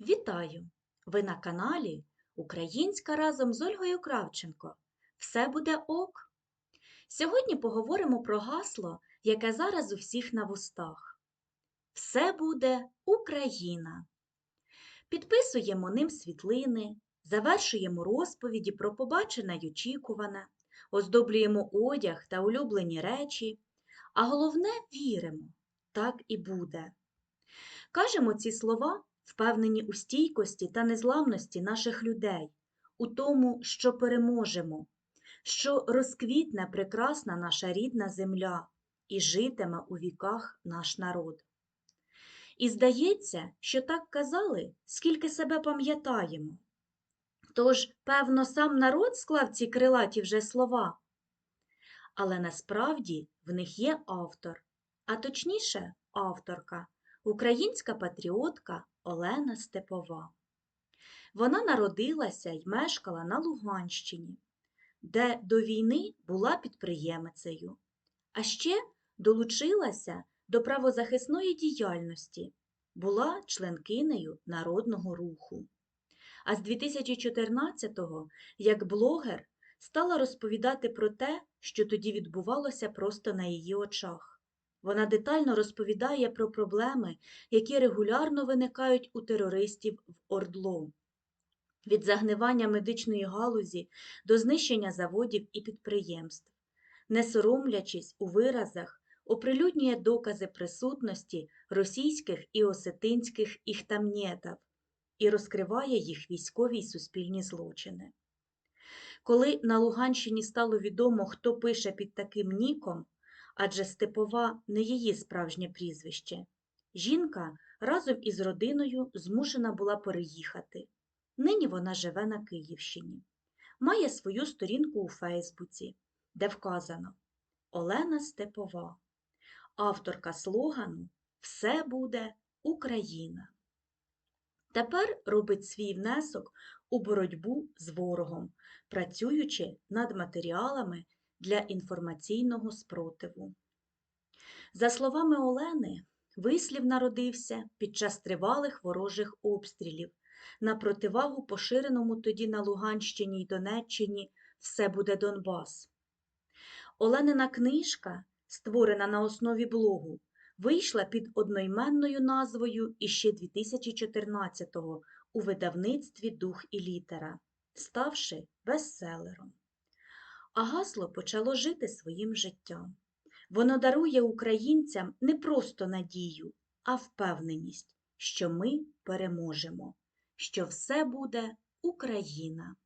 Вітаю! Ви на каналі Українська разом з Ольгою Кравченко. Все буде ок. Сьогодні поговоримо про гасло, яке зараз у всіх на вустах. Все буде Україна. Підписуємо ним світлини, завершуємо розповіді про побачене й очікуване, оздоблюємо одяг та улюблені речі, а головне віримо, так і буде. Кажемо ці слова впевнені у стійкості та незламності наших людей, у тому, що переможемо, що розквітне прекрасна наша рідна земля і житиме у віках наш народ. І здається, що так казали, скільки себе пам'ятаємо. Тож, певно, сам народ склав ці крилаті вже слова. Але насправді в них є автор, а точніше авторка, українська патріотка Олена Степова. Вона народилася й мешкала на Луганщині, де до війни була підприємицею, а ще долучилася до правозахисної діяльності, була членкинею народного руху. А з 2014-го, як блогер, стала розповідати про те, що тоді відбувалося просто на її очах. Вона детально розповідає про проблеми, які регулярно виникають у терористів в Ордло. Від загнивання медичної галузі до знищення заводів і підприємств, не соромлячись у виразах, оприлюднює докази присутності російських і осетинських іхтамнєтів і розкриває їх військові й суспільні злочини. Коли на Луганщині стало відомо, хто пише під таким ніком, адже Степова не її справжнє прізвище. Жінка разом із родиною змушена була переїхати. Нині вона живе на Київщині. Має свою сторінку у Фейсбуці, де вказано Олена Степова, авторка слогану Все буде Україна. Тепер робить свій внесок у боротьбу з ворогом, працюючи над матеріалами для інформаційного спротиву. За словами Олени, вислів народився під час тривалих ворожих обстрілів на противагу поширеному тоді на Луганщині й Донеччині «Все буде Донбас». Оленина книжка, створена на основі блогу, вийшла під одноіменною назвою іще 2014-го у видавництві Дух і літера, ставши бестселером а гасло почало жити своїм життям. Воно дарує українцям не просто надію, а впевненість, що ми переможемо, що все буде Україна.